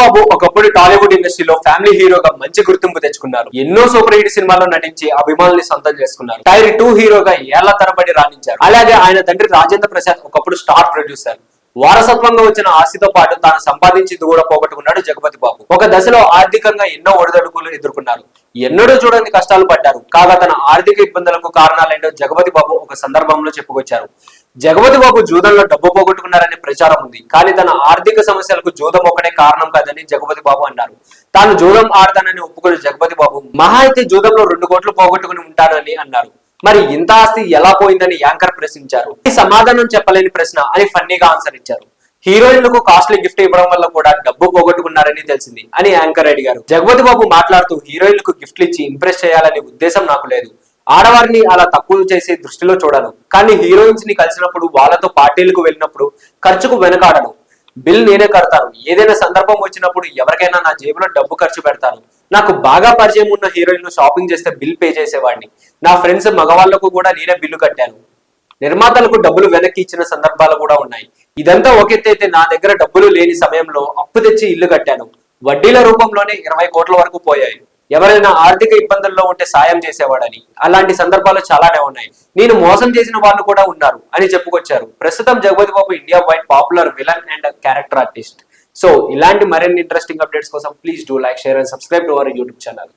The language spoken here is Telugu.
బాబు ఒకప్పుడు టాలీవుడ్ ఇండస్ట్రీలో ఫ్యామిలీ హీరోగా మంచి గుర్తింపు తెచ్చుకున్నారు. ఎన్నో సూపర్ హిట్ సినిమాల్లో నటించి అభిమానుల్ని సొంతం చేసుకున్నారు. టైర్ టూ హీరోగా ఏళ్ళ తరబడి రాణించారు. అలాగే ఆయన తండ్రి రాజేంద్ర ప్రసాద్ ఒకప్పుడు స్టార్ ప్రొడ్యూసర్. వారసత్వంగా వచ్చిన ఆస్తితో పాటు తాను సంపాదించింది కూడా పోగొట్టుకున్నాడు జగపతి బాబు. ఒక దశలో ఆర్థికంగా ఎన్నో ఒడిదడుకులు ఎదుర్కొన్నారు. ఎన్నడూ చూడని కష్టాలు పడ్డారు. కాగా తన ఆర్థిక ఇబ్బందులకు కారణాలేంటో జగపతి బాబు ఒక సందర్భంలో చెప్పుకొచ్చారు. జగపతి బాబు జూదంలో డబ్బు పోగొట్టుకున్నారనే ప్రచారం ఉంది. కానీ తన ఆర్థిక సమస్యలకు జూదం ఒకటే కారణం కాదని జగపతి బాబు అన్నారు. తాను జూదం ఆడతానని ఒప్పుకున్న జగపతి బాబు మహా అయితే జూదంలో రెండు కోట్లు పోగొట్టుకుని ఉంటానని అన్నారు. మరి ఇంత ఆస్తి ఎలా పోయిందని యాంకర్ ప్రశ్నించారు. ఈ సమాధానం చెప్పలేని ప్రశ్న అని ఫన్నీగా ఆన్సర్ ఇచ్చారు. హీరోయిన్లకు కాస్ట్లీ గిఫ్ట్ ఇవ్వడం వల్ల కూడా డబ్బు పోగొట్టుకున్నారని తెలిసింది అని యాంకర్ అడిగారు. జగపతి బాబు మాట్లాడుతూ హీరోయిన్లకు గిఫ్ట్లు ఇచ్చి ఇంప్రెస్ చేయాలనే ఉద్దేశం నాకు లేదు. ఆడవారిని అలా తక్కువ చేసే దృష్టిలో చూడను. కానీ హీరోయిన్స్ని కలిసినప్పుడు వాళ్ళతో పార్టీలకు వెళ్ళినప్పుడు ఖర్చుకు వెనకాడను. బిల్ నేనే కడతాను. ఏదైనా సందర్భం వచ్చినప్పుడు ఎవరికైనా నా జేబులో డబ్బు ఖర్చు పెడతాను. నాకు బాగా పరిచయం ఉన్న హీరోయిన్లు షాపింగ్ చేస్తే బిల్ పే చేసేవాడిని. నా ఫ్రెండ్స్ మగవాళ్ళకు కూడా నేనే బిల్లు కట్టాను. నిర్మాతలకు డబ్బులు వెనక్కి ఇచ్చిన సందర్భాలు కూడా ఉన్నాయి. ఇదంతా ఒకెత్తైతే నా దగ్గర డబ్బులు లేని సమయంలో అప్పు తెచ్చి ఇల్లు కట్టాను. వడ్డీల రూపంలోనే ఇరవై కోట్ల వరకు పోయాయి. ఎవరైనా ఆర్థిక ఇబ్బందుల్లో ఉంటే సాయం చేసేవాడని. అలాంటి సందర్భాలు చాలానే ఉన్నాయి. నేను మోసం చేసిన వాళ్ళు కూడా ఉన్నారు అని చెప్పుకొచ్చారు. ప్రస్తుతం Jagapathi Babu India wide popular villain and character artist. So ఇలాంటి మరిన్ని ఇంట్రెస్టింగ్ అప్డేట్స్ కోసం please do like share and subscribe to our YouTube channel